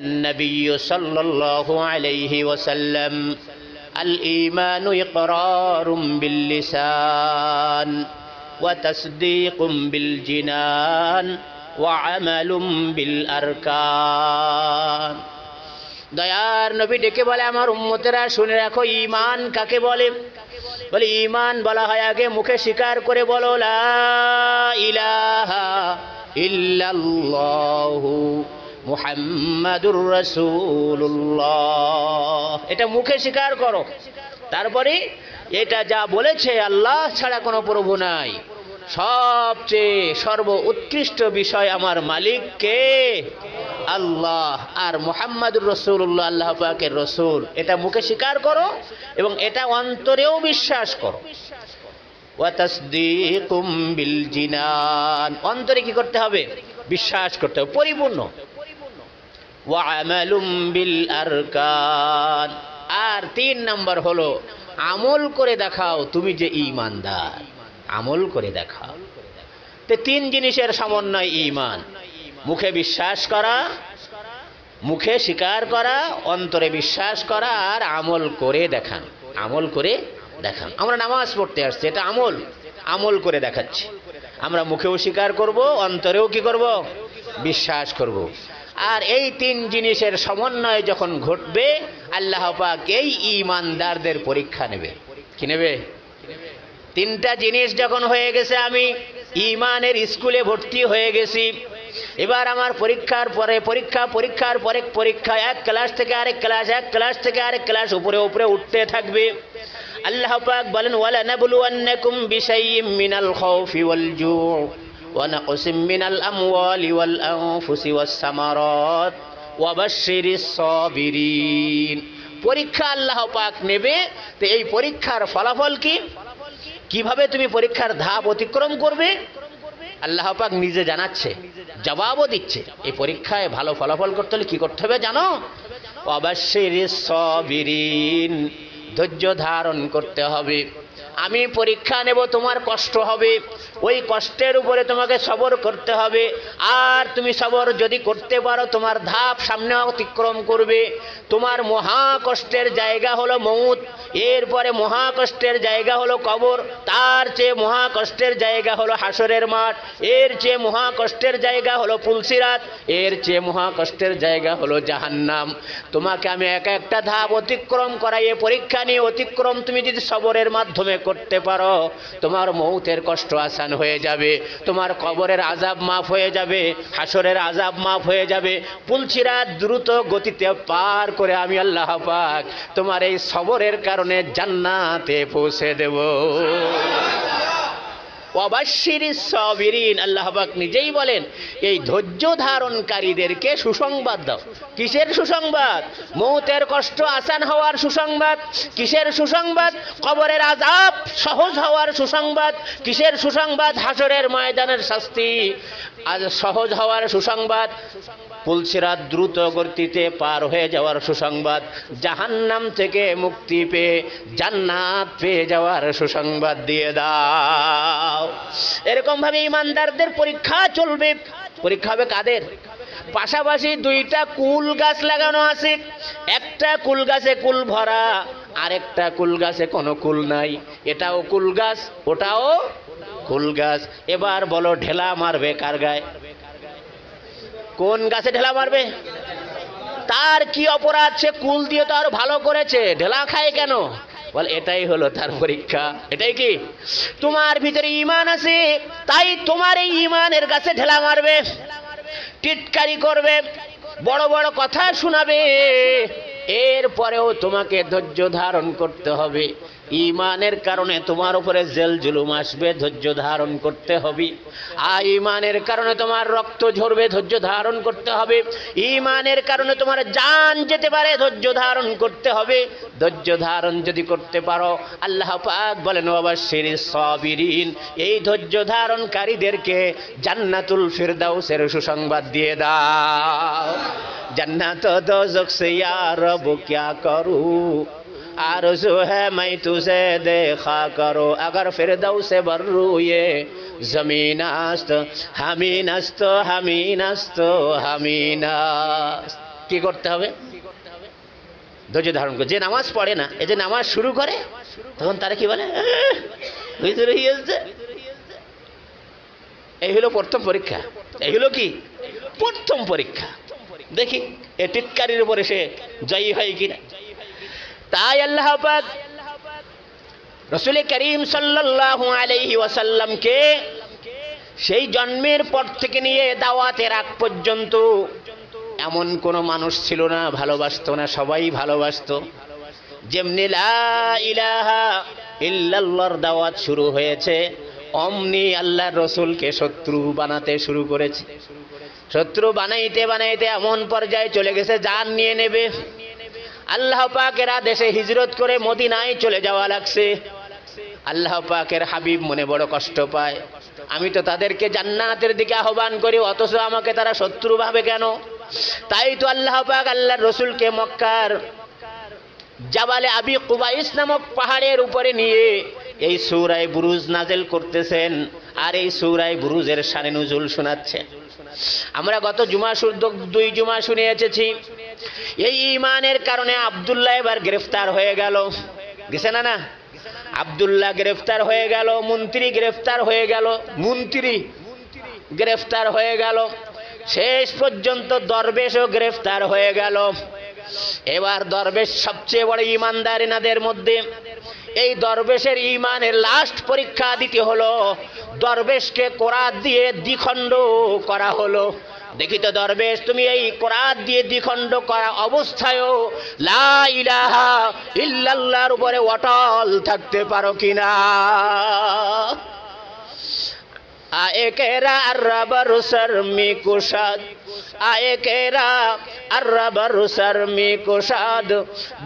النبي صلى الله عليه وسلم الإيمان إقرار باللسان وتصديق بالجنان وعمل بالأركان দয়ার নবী ডেকে বলে আমার উম্মতেরা শুনে রাখো ঈমান কাকে বলে বলে ঈমান বলা হয় আগে মুখে স্বীকার করে বলো লা ইলাহা ইল্লাল্লাহু মুহাম্মাদুর রাসূলুল্লাহ। এটা মুখে স্বীকার করো। তারপরে এটা যা বলেছে আল্লাহ ছাড়া কোনো প্রভু নাই। সবচেয়ে সর্ব উৎকৃষ্ট বিষয় আমার মালিক কে? আল্লাহ। আর মোহাম্মদুর রসুল্লাহ আল্লাহ পাকের রসুল। এটা মুখে স্বীকার করো এবং এটা অন্তরেও বিশ্বাস করো। অন্তরে কি করতে হবে? বিশ্বাস করতে হবে। পরিপূর্ণ। বিল আর তিন নম্বর হলো, আমল করে দেখাও তুমি যে ঈমানদার। আমল করে দেখাও। তো তিন জিনিসের সমন্বয় ঈমান। মুখে বিশ্বাস করা, মুখে স্বীকার করা, অন্তরে বিশ্বাস করা আর আমল করে দেখান। আমল করে দেখান। আমরা নামাজ পড়তে আসছি, এটা আমল। আমল করে দেখাচ্ছি। আমরা মুখেও স্বীকার করব, অন্তরেও কি করব? বিশ্বাস করব। আর এই তিন জিনিসের সমন্বয় যখন ঘটবে, আল্লাহ পাক এই ইমানদারদের পরীক্ষা নেবে। কি নেবে? তিনটা জিনিস যখন হয়ে গেছে, আমি ইমানের স্কুলে ভর্তি হয়ে গেছি। এবার আমার পরীক্ষার পরে, পরীক্ষা, পরীক্ষার পরে পরীক্ষা, এক ক্লাস থেকে আরেক ক্লাস, এক ক্লাস থেকে আরেক ক্লাস, উপরে উপরে উঠতে থাকবে। আল্লাহ পাক বলেন ওয়ালা নাবলুয়ান্নাকুম বিশাইয়্যিম মিনাল খাউফি ওয়াল জু' মিনাল আমওয়ালি ওয়াল আনফুসি ওয়াস সামারাত ওয়া পরীক্ষা আল্লাহ পাক নেবে, তো এই পরীক্ষার ফলাফল কি? কীভাবে তুমি পরীক্ষার ধাপ অতিক্রম করবে? আল্লাহ পাক নিজে জানাচ্ছে, জবাবও দিচ্ছে, এই পরীক্ষায় ভালো ফলাফল করতে হলে কি করতে হবে জানো? অবশ্যই ধৈর্য ধারণ করতে হবে। আমি পরীক্ষা নেব, তোমার কষ্ট হবে। ওই কষ্টের উপরে তোমাকে সবর করতে হবে। আর তুমি সবর যদি করতে পারো, তোমার ধাপ সামনে অতিক্রম করবে। তোমার মহাকষ্টের জায়গা হলো মৌত। এরপরে মহাকষ্টের জায়গা হলো কবর। তার চেয়ে মহাকষ্টের জায়গা হলো হাসরের মাঠ। এর চেয়ে মহা কষ্টের জায়গা হলো পুলসিরাত। এর চেয়ে মহাকষ্টের জায়গা হলো জাহান্নাম। তোমাকে আমি এক একটা ধাপ অতিক্রম করাইয়ে পরীক্ষা নিয়ে অতিক্রম তুমি যদি সবরের মাধ্যমে করতে পারো, তোমার মৌতের কষ্ট আসান হয়ে যাবে, তোমার কবরের আজাব মাফ হয়ে যাবে, হাসরের আজাব মাফ হয়ে যাবে, পুলছিরা দ্রুত গতিতে পার করে আমি আল্লাহ পাক তোমার এই সবরের কারণে জান্নাতে পৌঁছে দেব। অবাশির সবিরিন আল্লাহবাক নিজেই বলেন, এই ধৈর্য ধারণকারীদেরকে সুসংবাদ দাও। কিসের সুসংবাদ? মৌতের কষ্ট আসান হওয়ার সুসংবাদ। কিসের সুসংবাদ? কবরের আজাব সহজ হওয়ার সুসংবাদ। কিসের সুসংবাদ? হাসরের ময়দানের শাস্তি আজ সহজ হওয়ার সুসংবাদ। পুলসিরাত দ্রুত গতিতে পার হয়ে যাওয়ার সুসংবাদ। জাহান্নাম থেকে মুক্তি পেয়ে জান্নাত পেয়ে যাওয়ার সুসংবাদ দিয়ে দাও। এরকম ভাবে ইমানদারদের পরীক্ষা চলবে। পরীক্ষা হবে কাদের? পাশাপাশি দুইটা কুল গাছ লাগানো আছে। একটা কুল গাছে কুল ভরা, আরেকটা কুল গাছে কোনো কুল নাই। এটাও কুল গাছ, ওটাও কুল গাছ। এবার বলো, ঢেলা মারবে কার গায়ে? কোন গাছে ঢেলা মারবে? তার কি অপরাধ? সে কুল দিয়ে তো আরও ভালো করেছে। ঢেলা খায় কেন? বল, এটাই হলো তার পরীক্ষা। এটাই কি? তোমার ভিতরে ইমান আছে, তাই তোমার এই ইমানের কাছে ঢেলা মারবে, টিটকারি করবে, বড় বড় কথা শোনাবে। এরপরেও তোমাকে ধৈর্য ধারণ করতে হবে। ইমানের কারণে তোমার উপরে জেল জুলুম আসবে, ধৈর্য ধারণ করতে হবে। আর ইমানের কারণে তোমার রক্ত ঝরবে, ধৈর্য ধারণ করতে হবে। ইমানের কারণে তোমার জান যেতে পারে, ধৈর্য ধারণ করতে হবে। ধৈর্য ধারণ যদি করতে পারো, আল্লাহ পাক বলেন অবশ্যের সবিরিন। এই ধৈর্য ধারণকারীদেরকে জান্নাতুল ফিরদাউসের সুসংবাদ দিয়ে দাও। জান্নাত দোজক সে, ইয়া রব, ক্যা করু? आरज़ू है मैं तुझे देखा करो अगर फिरदौ से बर्रू ये ज़मीन अस्त हमीन अस्त हमीन अस्त हमीन अस्त কি করতে হবে ধৈর্য ধারণ করে যে নামাজ পড়ে না এই যে নামাজ শুরু করে তখন তারা কি বলে "আহ, ভিতরে হয়ে যাচ্ছে এই হলো প্রথম পরীক্ষা এই হলো কি প্রথম পরীক্ষা দেখি এ টিটকারির উপরে সে জয়ী হয় কিনা তাই আল্লাহ রসুল করিম সাল্লাল্লাহু আলাইহি ওয়াসাল্লামকে সেই জন্মের পর থেকে নিয়ে দাওয়াতের আগ পর্যন্ত এমন কোনো মানুষ ছিল না, ভালোবাসতো না, সবাই ভালোবাসতো। যেমনি ইলাহা ইল্লাল্লাহর দাওয়াত শুরু হয়েছে, অমনি আল্লাহর রসুলকে শত্রু বানাতে শুরু করেছে। শত্রু বানাইতে বানাইতে এমন পর্যায়ে চলে গেছে জান নিয়ে নেবে। আল্লাহ পাকের আদেশে হিজরত করে মদিনায় চলে যাওয়া লাগছে। আল্লাহ পাকের হাবিব মনে বড় কষ্ট পায়। আমি তো তাদেরকে জান্নাতের দিকে আহ্বান করি, অথচ আমাকে তারা শত্রু ভাবে কেন? তাই তো আল্লাহ পাক আল্লাহর রসুলকে মক্কার জাবালে আবি কুবাইস নামক পাহাড়ের উপরে নিয়ে এই সৌরায় বুরুজ নাজেল করতেছেন আর এই সৌরায় বুরুজের সানে নজুল শোনাচ্ছেন। আমরা গত জুমা দুই জুমা শুনে এসেছি এই ইমানের কারণে আব্দুল্লাহ এবার গ্রেফতার হয়ে গেল। গেছে না না? আব্দুল্লাহ গ্রেফতার হয়ে গেল, মন্ত্রী গ্রেফতার হয়ে গেল, মন্ত্রী গ্রেফতার হয়ে গেল। শেষ পর্যন্ত দরবেশও গ্রেফতার হয়ে গেল। এবার দরবেশ সবচেয়ে বড় ইমানদার এনাদের মধ্যে। এই দরবেশের ইমানের লাস্ট পরীক্ষা দিতে হলো। দরবেশকে কোরাত দিয়ে দ্বিখণ্ড করা হলো। দেখি তো দরবেশ, তুমি এই কোরাত দিয়ে দ্বিখণ্ড করা অবস্থায়ও লা ইলাহা ইল্লাল্লাহর উপরে অটল থাকতে পারো কিনা? आए केरा अरबर सरमी कुशाद आए केरा अरबर सरमी कुशाद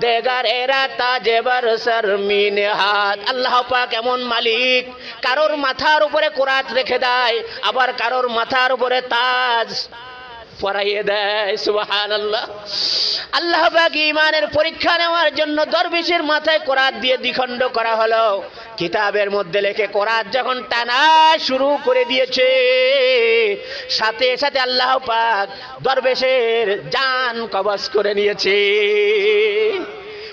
দেগার এরা তাজেবার শর্মি নেহাত আল্লাহ পাক এমন মালিক কারোর মাথার উপরে কোরআত রেখে দেয় আবার কারোর মাথার উপরে তাজ পরাইয়ে দেয় সুবাহান আল্লাহ আল্লাহ পাক ইমানের পরীক্ষা নেওয়ার জন্য দরবেশের মাথায় কোরআত দিয়ে দ্বিখণ্ড করা হলো কিতাবের মধ্যে লেখে কোরআত যখন টানা শুরু করে দিয়েছে, সাথে সাথে আল্লাহ পাক দরবেশের জান কবজ করে নিয়েছে।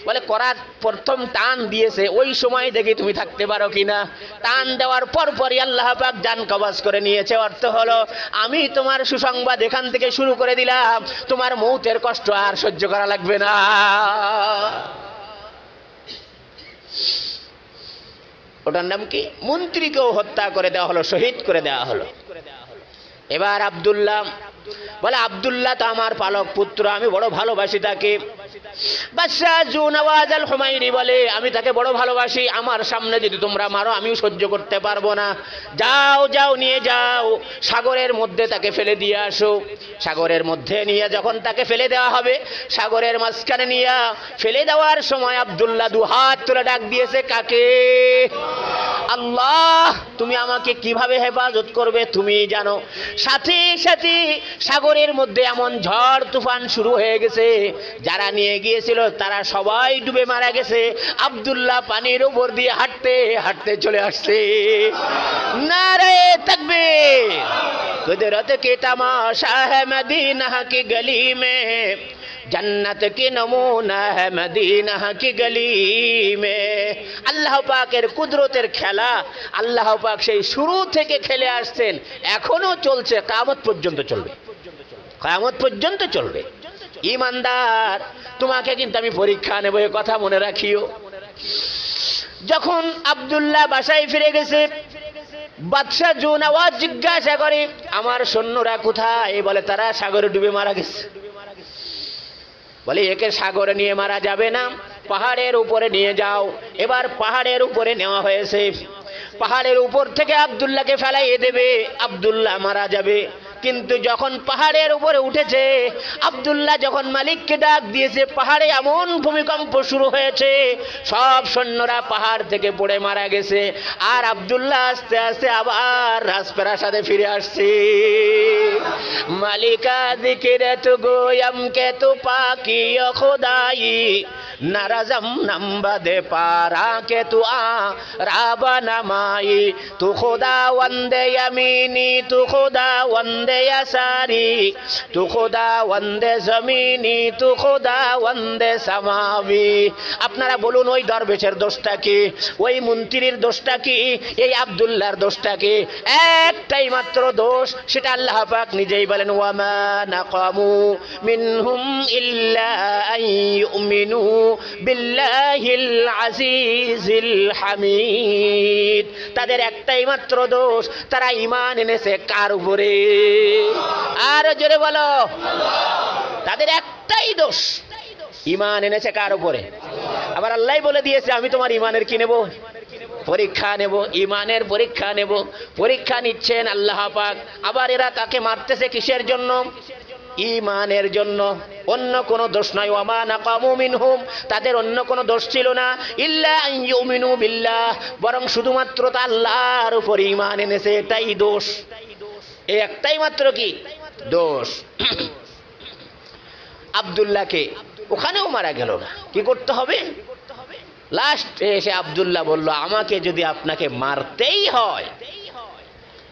বলে করার প্রথম টান দিয়েছে, ওই সময় দেখি তুমি থাকতে পারো কিনা। টান দেওয়ার পর পরই আল্লাহ পাক জান কবাজ করে নিয়েছে। অর্থ হলো, আমি তোমার সুসংবাদ এখান থেকে শুরু করে দিলাম, তোমার মৌতের কষ্ট আর সহ্য করা লাগবে না। ওটার নাম কি? মন্ত্রীকেও হত্যা করে দেওয়া হলো শহীদ করে দেওয়া হলো। এবার আব্দুল্লাহ বলে, আব্দুল্লাহ তো আমার পালক পুত্র, আমি বড় ভালোবাসি তাকে। বলে, আমি তাকে বড় ভালোবাসি, আমার সামনে যদি তোমরা মারো, আমিও সহ্য করতে পারব না। যাও যাও, নিয়ে যাও, সাগরের মধ্যে তাকে ফেলে দিয়ে আসো। সাগরের মধ্যে নিয়ে যখন তাকে ফেলে দেওয়া হবে, সাগরের মাঝখানে নিয়ে ফেলে দেওয়ার সময় আব্দুল্লাহ দু হাত তুলে ডাক দিয়েছে, কাকে? আল্লাহ, তুমি আমাকে কীভাবে হেফাজত করবে তুমি জানো। সাথে সাথে সাগরের মধ্যে এমন ঝড়, তুফান শুরু হয়ে গেছে। যারা নিয়ে গিয়েছিল, তারা সবাই ডুবে মারা গেছে। আবদুল্লাহ পানির উপর দিয়ে হাঁটতে হাঁটতে চলে আসছে। না রে থাকবে কুদরত কে তামাশা মদিনা কি গলি মে? জন্নত কি নমুনা হ্যাঁ মদিনা কি গলি মে? আল্লাহ পাকের কুদরতের খেলা, আল্লাহ পাক সেই শুরু থেকে খেলে আসছেন, এখনও চলছে কামত পর্যন্ত চলবে। কামত পর্যন্ত চলবে। ইমানদার, তোমাকে কিন্তু আমি পরীক্ষা নেব, এ কথা মনে রাখিও। যখন আব্দুল্লাহ বাসায় ফিরে গেছে বাদশাহ জুন আওয়াজ জিজ্ঞাসা করে, আমার সৈন্যরা কোথায়? বলে, তারা সাগরে ডুবে মারা গেছে। বলে, একে সাগরে নিয়ে মারা যাবে না। পাহাড়ের উপরে নিয়ে যাও। এবার পাহাড়ের উপরে নেওয়া হয়েছে। পাহাড়ের উপর থেকে আব্দুল্লাহকে ফেলাইয়ে দেবে। আব্দুল্লাহ মারা যাবে। কিন্তু যখন পাহাড়ের উপরে উঠেছে, আব্দুল্লাহ যখন মালিককে ডাক দিয়েছে, পাহাড়ে এমন ভূমিকম্প শুরু হয়েছে, সব সৈন্যরা পাহাড় থেকে পড়ে মারা গেছে। আর আব্দুল্লাহ আস্তে আস্তে আবার রাজপ্রাসাদে ফিরে আসছে। মালিকা দিকিরে তু গোয়ম কে তু পাকি খোদাই నరజం నంబదే পারা কে তু আবনমাই তু খুদা ওন্দে অমিনি তু খুদা ওন্দে সারি তু খুদা ওন্দে জমিনি, তু খুদা ওন্দে সমাবি। আপনারা বলুন, ওই দরবেশের দোষটা কি? ওই মন্ত্রীর দোষটা কি? এই আবদুল্লাহর দোষটা কি? একটাই মাত্র দোষ, সেটা আল্লাহ পাক নিজেই বলেন ওয়ামা নাকামু মিনহুম ইল্লা আইয়ুমিনু হামিদ। তাদের একটাই মাত্র দোষ, তারা ইমান এনেছে কার উপরে? আর জোরে বলো। তাদের একটাই দোষ ইমান এনেছে কার উপরে? আবার আল্লাহ বলে দিয়েছে, আমি তোমার ইমানের কি নেব? পরীক্ষা নেব ইমানের পরীক্ষা নেব। পরীক্ষা নিচ্ছেন আল্লাহ পাক। আবার এরা তাকে মারতেছে কিসের জন্য? ইমানের জন্য অন্য কোনো দোষ নয় ওয়ামা তাদের অন্য কোনো দোষ ছিল না। ইল্লা বরং শুধুমাত্র তা উপর ইমান এনেছে, এটাই দোষ। এই একটাই মাত্র কি? দোষ। আব্দুল্লাহকে ওখানেও মারা গেল না। কি করতে হবে? লাস্ট এসে আব্দুল্লাহ বলল, আমাকে যদি আপনাকে মারতেই হয়,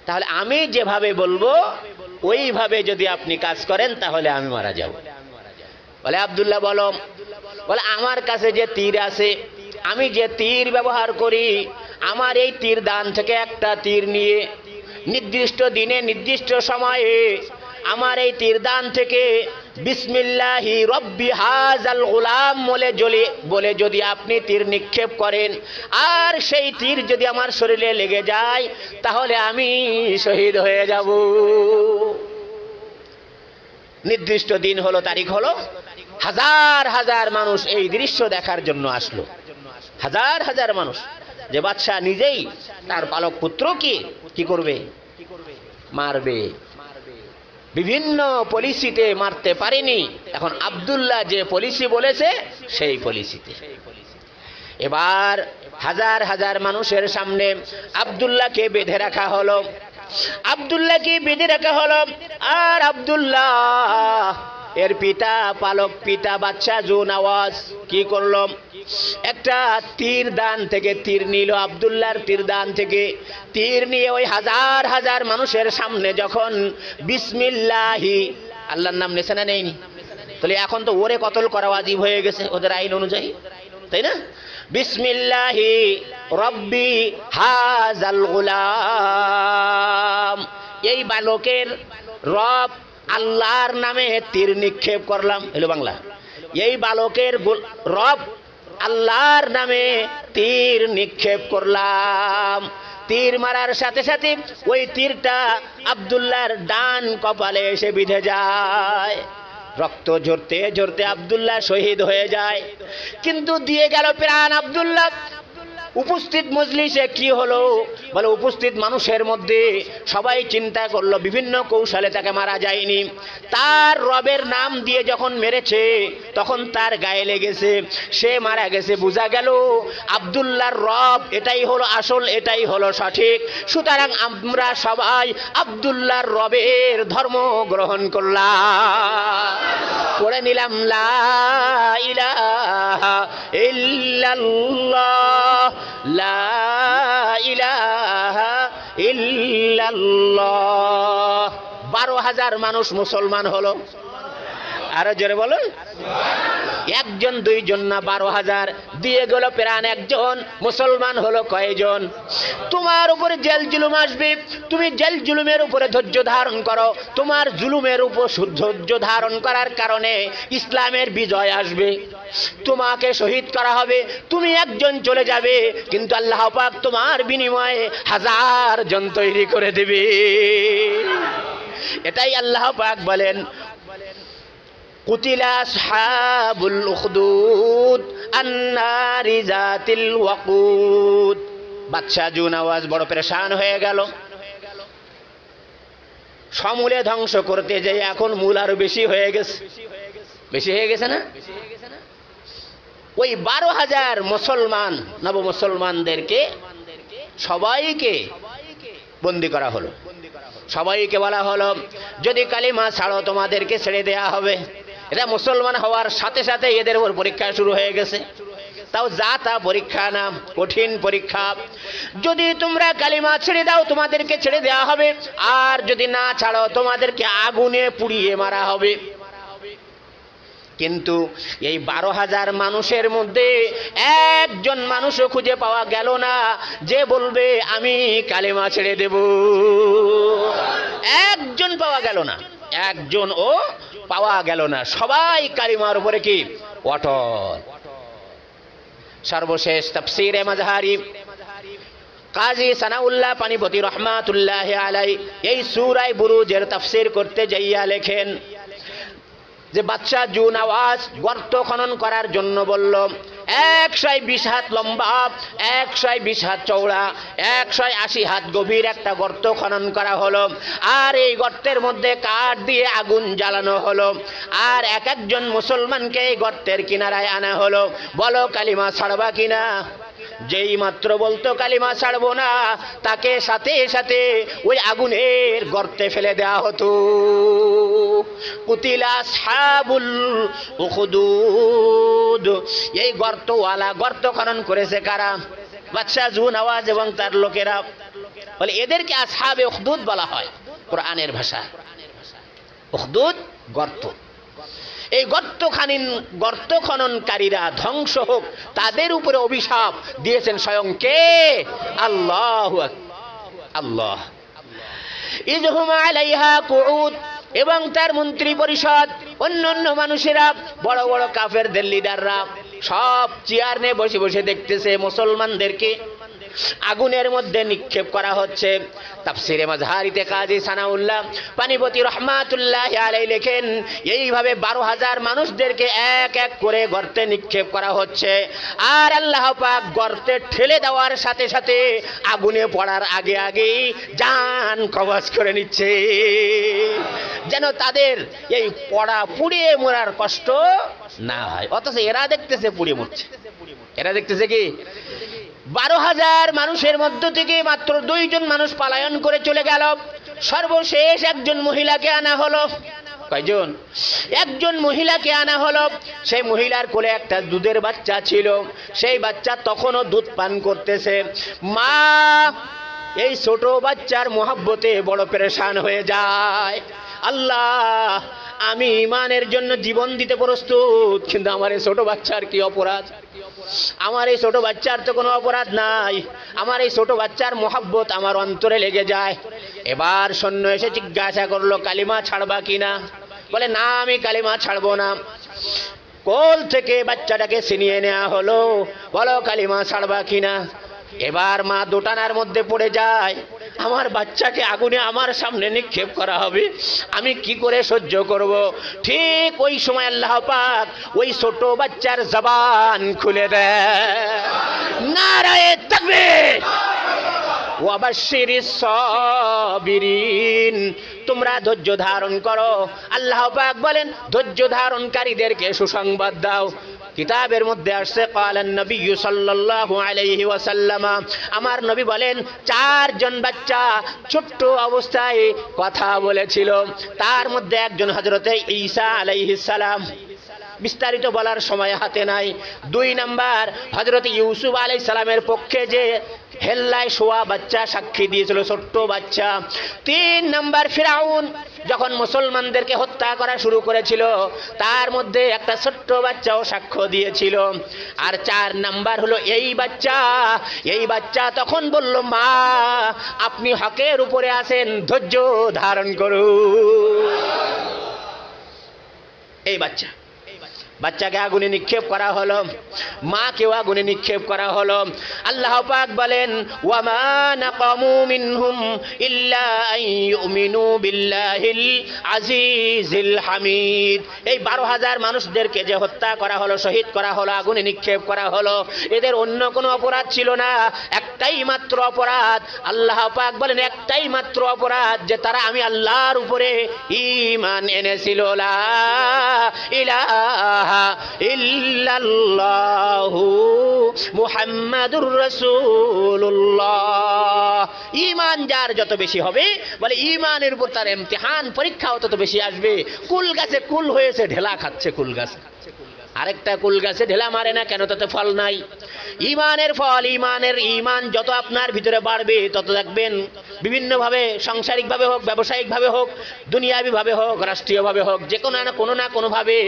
তাহলে আমি যেভাবে বলব ওইভাবে যদি আপনি কাজ করেন, তাহলে আমি মারা যাব। বলে, আবদুল্লাহ, বলো। বলে, আমার কাছে যে তীর আছে, আমি যে তীর ব্যবহার করি, আমার এই তীর দান থেকে একটা তীর নিয়ে নির্দিষ্ট দিনে, নির্দিষ্ট সময়ে আমার এই তীরদান থেকে বিসমিল্লাহি রব্বি হাজাল গোলাম বলে জলে বলে যদি আপনি তীর নিক্ষেপ করেন, আর সেই তীর যদি আমার শরীরে লেগে যায়, তাহলে আমি শহীদ হয়ে যাব। নির্দিষ্ট দিন হলো, তারিখ হলো, হাজার হাজার মানুষ এই দৃশ্য দেখার জন্য আসলো। হাজার হাজার মানুষ। যে বাদশাহ নিজেই তার পালক পুত্রকে কি করবে? মারবে। বিভিন্ন পলিসিতে মারতে পারেনি। এখন আবদুল্লাহ যে পলিসি বলেছে, সেই পলিসিতে এবার হাজার হাজার মানুষের সামনে আবদুল্লাহকে বেঁধে রাখা হলো। আবদুল্লাহকে বেঁধে রাখা হলো। আর আব্দুল্লাহ এর পিতা, পালক, পিতা, বাচ্চা, জুন, আওয়াজ, কি করল? একটা তীর দান থেকে তীর নিল, আব্দুল্লাহর তীর দান থেকে তীর নিয়ে ওই হাজার হাজার মানুষের সামনে যখন বিসমিল্লাহি, আল্লাহর নাম নেছে না নেইনি? তাহলে এখন তো ওরে কতল করা ওয়াজিব হয়ে গেছে, ওদের আইন অনুযায়ী, তাই না? বিসমিল্লাহি রব্বি হাজাল গুলাম। এই বালকের রব আল্লাহর নামে তীর নিক্ষেপ করলাম। হলো বাংলা। এই বালকের রব আল্লাহর নামে তীর নিক্ষেপ করলাম। তীর মারার সাথে সাথে ওই তীরটা আব্দুল্লাহর ডান কপালে এসে বিঁধে যায়। রক্ত ঝরতে ঝরতে আব্দুল্লাহ শহীদ হয়ে যায়। কিন্তু দিয়ে গেল প্রাণ আব্দুল্লাহ। উপস্থিত মজলিসে কি হলো? বলে, উপস্থিত মানুষের মধ্যে সবাই চিন্তা করল, বিভিন্ন কৌশলে তাকে মারা যায়নি। তার রবের নাম দিয়ে যখন মেরেছে, তখন তার গায়ে লেগেছে, সে মারা গেছে, বোঝা গেল আব্দুল্লাহর রব এটাই হলো আসল, এটাই হলো সঠিক। সুতরাং আমরা সবাই আব্দুল্লাহর রবের ধর্ম গ্রহণ করলাম। পড়ে নিলাম, লা ইলাহা ইল্লাল্লাহ। লা ইলাহা বারো হাজার মানুষ মুসলমান হলো। আরও জোরে বলুন। একজন, দুইজন না, বারো হাজার। দিয়ে গেল প্রাণ একজন, মুসলমান হলো কয়জন? তোমার উপরে জেল জুলুম আসবে। তুমি জেল জুলুমের উপরে ধৈর্য ধারণ করো। তোমার জুলুমের উপর ধৈর্য ধারণ করার কারণে ইসলামের বিজয় আসবে। তোমাকে শহীদ করা হবে। তুমি একজন চলে যাবে। কিন্তু আল্লাহ পাক তোমার বিনিময়ে হাজার জন তৈরি করে দেবে। এটাই আল্লাহ পাক বলেন قتل أصحاب الأخدود النار ذات الوقود বাদশাহ জুন আওয়াজ বড় পেরেশান হয়ে গেল সমূলে ধ্বংস করতে যে এখন মূল আরো বেশি হয়ে গেছে বেশি হয়ে গেছে না ওই বারো হাজার মুসলমান নব মুসলমানদেরকে সবাইকে বন্দি করা হলো সবাইকে বলা হলো যদি কালিমা ছাড়ো তোমাদেরকে ছেড়ে দেয়া হবে এরা মুসলমান হওয়ার সাথে সাথে এদের ওপর পরীক্ষা শুরু হয়ে গেছে। তাও যা তা পরীক্ষা না, কঠিন পরীক্ষা। যদি তোমরা কালিমা ছেড়ে দাও, তোমাদেরকে ছেড়ে দেওয়া হবে। আর যদি না ছাড়ো তোমাদেরকে আগুনে পুড়িয়ে মারা হবে। কিন্তু এই বারো হাজার মানুষের মধ্যে একজন মানুষও খুঁজে পাওয়া গেল না, যে বলবে, আমি কালেমা ছেড়ে দেব। একজন পাওয়া গেল না। একজন ও পাওয়া গেল না। সবাই কালিমার উপরে কি? অটল। সর্বশেষ তফসির মাজহারি কাজী সানাউল্লাহ পানিপতি রহমাতুল্লাহ আলাই এই সুরাই বুরুজের তফসির করতে যাইয়া লেখেন, যে বাচ্চা জুন আওয়াজ গর্ত খনন করার জন্য বলল একশো বিশ হাত লম্বা একশো বিশ হাত চৌড়া একশো আশি হাত গভীর একটা গর্ত খনন করা হলো। আর এই গর্তের মধ্যে কাঠ দিয়ে আগুন জ্বালানো হলো। আর এক একজন মুসলমানকে এই গর্তের কিনারায় আনা হলো। বলো কালিমা ছাড়বা কিনা? যেই মাত্র বলতো কালিমা ছাড়বো না, তাকে সাথে সাথে ওই আগুনের গর্তে ফেলে দেওয়া হতো। কুতিলা সাবুল এই গর্তওয়ালা গর্ত খনন করেছে কারা? বাদশাহ জুন আওয়াজ এবং তার লোকেরা বলে, এদেরকে আসহাবে উখদুদ বলা হয়, কোরআনের ভাষা উখদুদ গর্ত। এই গর্ত খানিন গর্ত খননকারীরা ধ্বংস হোক, তাদের উপরে অভিশাপ দিয়েছেন স্বয়ং কে? আল্লাহ আল্লাহ। ইজহুম আলাইহা কুউদ। এবং তার মন্ত্রী পরিষদ অন্য অন্য মানুষেরা, বড় বড় কাফেরদের লিডাররা সব চেয়ার নিয়ে বসে বসে দেখতেছে মুসলমানদেরকে। আগুনের মধ্যে নিক্ষেপ করা হচ্ছে। তাফসিরে মাজহারিতে কাজী সানাউল্লাহ পানিপতি রহমাতুল্লাহ আলাই লেখেন, এইভাবে বারো হাজার মানুষদেরকে এক এক করে গর্তে নিক্ষেপ করা হচ্ছে। আর আল্লাহ পাক গর্তে ঠেলে দেওয়ার সাথে সাথে আগুনে পড়ার আগে আগেই জান কবচ করে নিচ্ছে। যেন তাদের এই পড়া পুড়িয়ে মরার কষ্ট না হয়। অথচ এরা দেখতেছে পুড়িয়ে মরছে। এরা দেখতেছে কি? বারো হাজার মানুষের মধ্য থেকে মাত্র দুইজন মানুষ পালায়ন করে চলে গেল। সর্বশেষ একজন মহিলাকে আনা হলো। কয়জন? একজন মহিলাকে আনা হলো। সেই মহিলার কোলে একটা দুধের বাচ্চা ছিল। সেই বাচ্চা তখনও দুধ পান করতেছে। মা, এই ছোট বাচ্চার মোহাব্বতে বড় পেরেশান হয়ে যায়। আল্লাহ, আমি ইমানের জন্য জীবন দিতে প্রস্তুত, কিন্তু আমার এই ছোট বাচ্চার কি অপরাধ? আমার এই ছোট বাচ্চার তো কোনো অপরাধ নাই। আমার এই ছোট বাচ্চার মহাব্বত আমার অন্তরে লেগে যায়। এবার সৈন্য এসে জিজ্ঞাসা করল, কালিমা ছাড়বা কিনা বলে, না, আমি কালিমা ছাড়বো না। কোল থেকে বাচ্চাটাকে ছিনিয়ে নেওয়া হলো। বলো, কালিমা ছাড়বা কিনা এবার মা দোটানার মধ্যে পড়ে যায়। আমার বাচ্চাকে আগুনে আমার সামনে নিক্ষেপ করা হবে। আমি কি করে সহ্য করব? ঠিক ওই সময় আল্লাহ পাক ওই ছোট বাচ্চার জবান খুলে দেয় নারায় থাকবে ওয়াবাশশিরি সাবিরিন। তোমরা ধৈর্য ধারণ করো। আল্লাহ পাক বলেন, ধৈর্য ধারণকারীদেরকে সুসংবাদ দাও। কিতাবের মধ্যে আসছে, কালান নবী সাল্লাল্লাহু আলাইহি ওয়াসাল্লাম। আমার নবী বলেন, চারজন বাচ্চা ছোট্ট অবস্থায় কথা বলেছিল। তার মধ্যে একজন হযরতে ঈসা আলাইহিস সালাম। বিস্তারিত বলার সময় হাতে নাই। দুই নাম্বার হজরত ইউসুফ আলাই সালামের পক্ষে যে হেল্লায় শোয়া বাচ্চা সাক্ষী দিয়েছিল, ছোট্ট বাচ্চা। তিন নাম্বার ফিরাউন যখন মুসলমানদেরকে হত্যা করা শুরু করেছিল, তার মধ্যে একটা ছোট্ট বাচ্চাও সাক্ষ্য দিয়েছিল। আর চার নাম্বার হলো এই বাচ্চা এই বাচ্চা তখন বলল, মা, আপনি হকের উপরে আছেন, ধৈর্য ধারণ করুন। এই বাচ্চা। বাচ্চাকে আগুনে নিক্ষেপ করা হলো মাকেও আগুনে নিক্ষেপ করা হলো। আল্লাহ পাক বলেন, ওয়ামা নাকামু মিনহুম ইল্লা আন বিল্লাহিল আজিজিল হামিদ। এই বারো হাজার মানুষদেরকে যে হত্যা করা হলো, শহীদ করা হলো, আগুনে নিক্ষেপ করা হলো, এদের অন্য কোনো অপরাধ ছিল না। একটা একটাই মাত্র অপরাধ। আল্লাহ পাক বলেন, একটাই মাত্র অপরাধ যে তারা আমি আল্লাহর উপরে ইমান এনেছিল। মুহাম্মাদুর রাসূলুল্লাহ। ইমান যার যত বেশি হবে, বলে ইমানের উপর তার ইমতিহান পরীক্ষাও তত বেশি আসবে। কুল গাছে কুল হয়েছে, ঢেলা খাচ্ছে কুল গাছে। আরেকটা কুল গাছে ঢেলা মারে না কেন, তাতে ফল নাই। ইমানের ফল, ইমানের ইমান যত আপনার ভিতরে বাড়বে, তত দেখবেন বিভিন্নভাবে সাংসারিকভাবে হোক, ব্যবসায়িকভাবে হোক, দুনিয়াবিভাবে হোক, রাষ্ট্রীয়ভাবে হোক, যে কোনো না কোনো না কোনোভাবে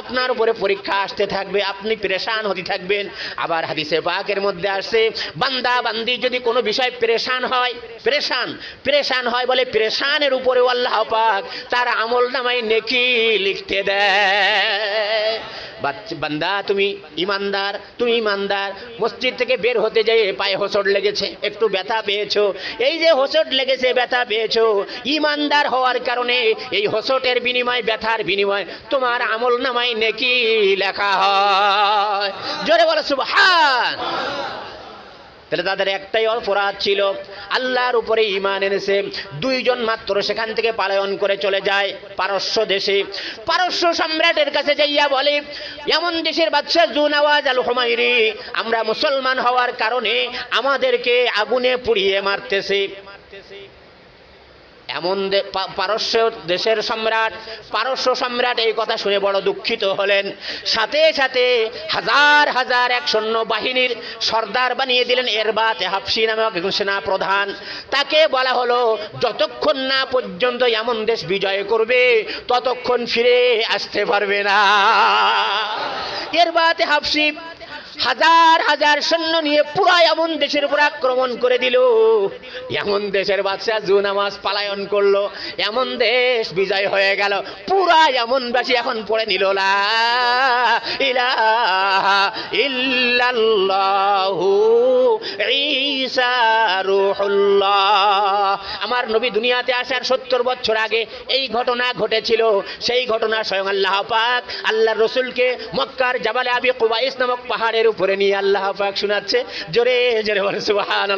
আপনার উপরে পরীক্ষা আসতে থাকবে, আপনি পেরেশান হতে থাকবেন। আবার হাদিসে পাকের মধ্যে আসছে, বান্দা বান্দি যদি কোনো বিষয় পেরেশান হয়, পেরেশান পেরেশান হয় বলে পেরেশানের উপরেও আল্লাহ পাক তার আমল নামাই নেকি লিখতে দেয়। বান্দা, তুমি ইমানদার তুমি ইমানদার, মসজিদ থেকে বের হতে যেয়ে পায়ে হোসট লেগেছে, একটু ব্যথা পেয়েছ, এই যে হোসট লেগেছে, ব্যথা পেয়েছ। ইমানদার হওয়ার কারণে এই হোসটের বিনিময়, ব্যথার বিনিময় তোমার আমল নামায় নেকি লেখা হয়। জোরে বলো, সুবহান। তাহলে তাদের একটাই অপরাধ ছিল, আল্লাহর উপরে ইমান এনেছে, দুইজন মাত্র সেখান থেকে পালায়ন করে চলে যায় পারস্য দেশে। পারস্য সম্রাটের কাছে যাইয়া বলে, এমন দেশের বাদশাহ জুনাওয়াজ আল হুমায়রি, আমরা মুসলমান হওয়ার কারণে আমাদেরকে আগুনে পুড়িয়ে মারতেছে। এমন পারস্য দেশের সম্রাট, পারস্য সম্রাট এই কথা শুনে বড় দুঃখিত হলেন। সাথে সাথে হাজার হাজার এক সৈন্য বাহিনীর সর্দার বানিয়ে দিলেন এর এরবাত হাফসি নামক সেনা প্রধান তাকে বলা হলো, যতক্ষণ না পর্যন্ত এমন দেশ বিজয় করবে, ততক্ষণ ফিরে আসতে পারবে না। এর এরবাত হাফসি হাজার হাজার সৈন্য নিয়ে পুরা এমন দেশের উপর আক্রমণ করে দিল। এমন দেশের বাদশাহ জুনামাজ পালায়ন করল। এমন দেশ বিজয় হয়ে গেল। পুরা এমন বাসী এখন পড়ে নিল আমার নবী দুনিয়াতে আসার সত্তর বছর আগে এই ঘটনা ঘটেছিল। সেই ঘটনা স্বয়ং আল্লাহ পাক আল্লাহ রসুলকে মক্কার জাবালে আবি কুবাইস নামক পাহাড়ের উপরে নিয়ে আল্লাহ পাক শোনাচ্ছে। জোরে জোরে সুবাহান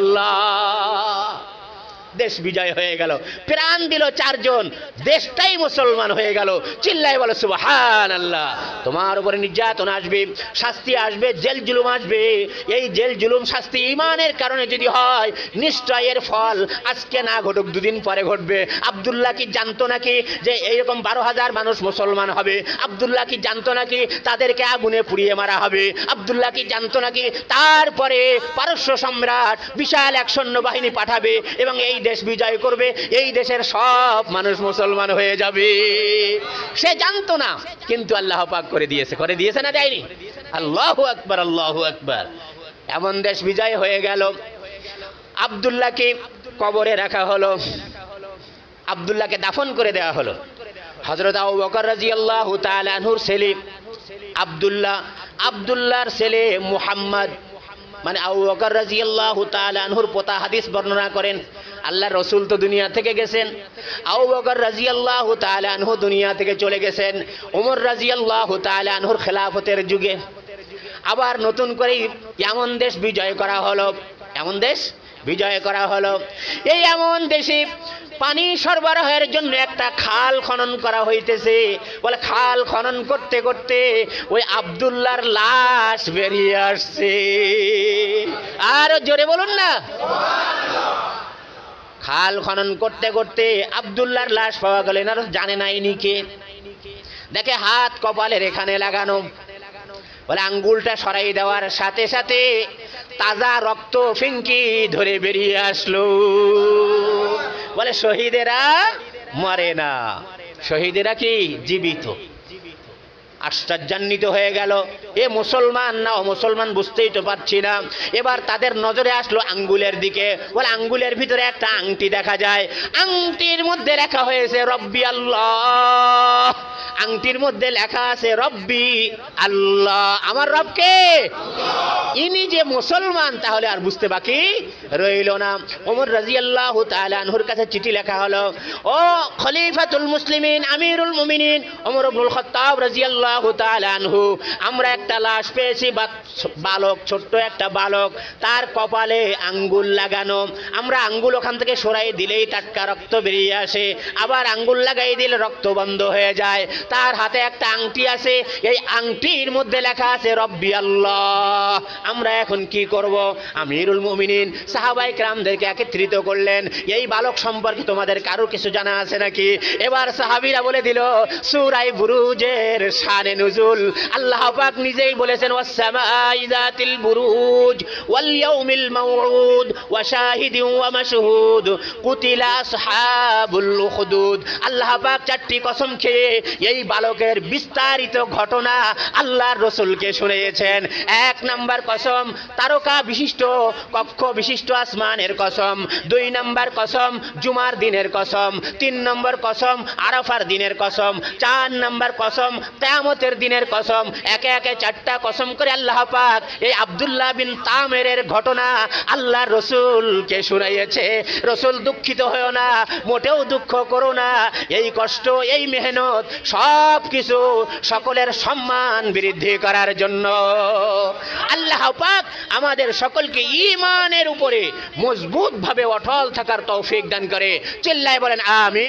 দেশ বিজয় হয়ে গেল। প্রাণ দিল চারজন। দেশটাই মুসলমান হয়ে গেল। চিল্লাই বলো সুবাহান আল্লাহ তোমার উপরে নির্যাতন আসবে, শাস্তি আসবে, জেল জুলুম আসবে। এই জেল জুলুম শাস্তি ইমানের কারণে যদি হয়, নিশ্চয় এর ফল আজকে না ঘটুক, দুদিন পরে ঘটবে। আবদুল্লাহ কি জানতো নাকি যে এইরকম বারো হাজার মানুষ মুসলমান হবে? আবদুল্লাহ কি জানতো নাকি তাদেরকে আগুনে পুড়িয়ে মারা হবে? আবদুল্লাহ কি জানতো নাকি তারপরে পারস্য সম্রাট বিশাল এক সৈন্যবাহিনী পাঠাবে এবং এই দেশ বিজয় করবে, এই দেশের সব মানুষ মুসলমান হয়ে যাবে। সে জানতো না, কিন্তু আল্লাহ পাক করে দিয়েছে। করে দিয়েছে না দেয়নি? আল্লাহ আকবার, আল্লাহু আকবার। এমন দেশ বিজয় হয়ে গেল। আবদুল্লাহকে কবরে রাখা হলো। আবদুল্লাহকে দাফন করে দেওয়া হলো। হজরত আবু বকর রাদিয়াল্লাহু তাআলা আনহুর ছেলে আব্দুল্লাহ, আব্দুল্লাহর ছেলে মুহাম্মদ মানে আবু বকর রাদিয়াল্লাহু তাআলা আনহুর পোতা হাদিস বর্ণনা করেন আল্লাহ রসুল তো দুনিয়া থেকে গেছেন। আবু বকর রাদিয়াল্লাহু তাআলা আনহু দুনিয়া থেকে চলে গেছেন ওমর রাদিয়াল্লাহু তাআলা আনহুর খেলাফতের যুগে। আবার নতুন করে এমন দেশ বিজয় করা হলো, এমন দেশ বিজয় করা হলো। এই এমন দেশে পানি সরবরাহের জন্য একটা খাল খনন করা হইতেছে। বলে খাল খনন করতে করতে ওই আবদুল্লাহর লাশ বেরিয়ে আসছে। আর জোরে বলুন না। খাল খনন করতে করতে আবদুল্লাহর লাশ পাওয়া গেল। এনারা জানে না ইনি কে। দেখে হাত কপালের এখানে লাগানো। বলে আঙ্গুলটা সরাই দেওয়ার সাথে সাথে তাজা রক্ত ফিঙ্কি ধরে বেরিয়ে আসলো। বলে, শহীদেরা মরে না। শহীদেরা কি? জীবিত। আশ্চর্যান্বিত হয়ে গেল। এ মুসলমান? না মুসলমান বুঝতেই তো পারছি না। এবার তাদের নজরে আসলো আঙ্গুলের দিকে। বলে, আঙ্গুলের ভিতরে একটা আংটি দেখা যায়। আংটির মধ্যে লেখা হয়েছে, রব্বি আল্লাহ। আংটির মধ্যে লেখা আছে, রব্বি আল্লাহ। আমার রবকে ইনি যে মুসলমান, তাহলে আর বুঝতে বাকি রইল না। ওমর রাজিয়াল্লাহু তাআলা আনহুর কাছে চিঠি লেখা হলো, ও খলিফাতুল মুসলিমিন, আমিরুল মুমিনিন। ওমর ইবনুল খাত্তাব রাজিয়াল্লাহু আমরা একটা লাশ পেয়েছি বালক, ছোট্ট একটা বালক। তার কপালে আঙ্গুল লাগানো। আমরা আঙ্গুল ওখান থেকে সরাই দিলেই টাটকা রক্ত বেরিয়ে আসে। আবার আঙ্গুল লাগাই দিলে রক্ত বন্ধ হয়ে যায়। তার হাতে একটা আংটি আছে। এই আংটির মধ্যে লেখা আছে, রব্বি আল্লাহ। আমরা এখন কি করব? আমিরুল মুমিনিন সাহাবাই ক্রামদেরকে একত্রিত করলেন। এই বালক সম্পর্কে তোমাদের কারও কিছু জানা আছে নাকি? এবার সাহাবিরা বলে দিল সুরাই বুরুজের শানে নুজুল। আল্লাহ পাক নিজেই বলেছেন, ওয়াসসামাই যাতিল বুরুজ ওয়াল ইয়াউমিল মাউউদ ওয়া ওয়া মাশহুদ কুতিলা আসহাবুল উখদুদ। আল্লাহ পাক চারটি কসম খেয়ে এই বালকের বিস্তারিত ঘটনা আল্লাহর রসুলকে শুনিয়েছেন। এক নাম্বার কসম, তারকা বিশিষ্ট, কক্ষ বিশিষ্ট আসমানের কসম। দুই নাম্বার কসম, জুমার দিনের কসম। তিন নম্বর কসম, আরাফার দিনের কসম। চার নাম্বার কসম কেয়ামতের দিনের কসম, একে একে চারটা কসম করে আল্লাহ পাক এই আব্দুল্লাহ বিন তামেরের ঘটনা আল্লাহর রসুলকে শুনাইয়েছে। রসুল দুঃখিত হয়েও না, মোটেও দুঃখ করো না। এই কষ্ট, এই মেহনত সব কিছু সকলের সম্মান বৃদ্ধি করার জন্য। আল্লাহ পাক আমাদের সকলকে ইমানের উপরে মজবুত ভাবে অটল থাকার তৌফিক দান করে। চিল্লায় বলেন আমি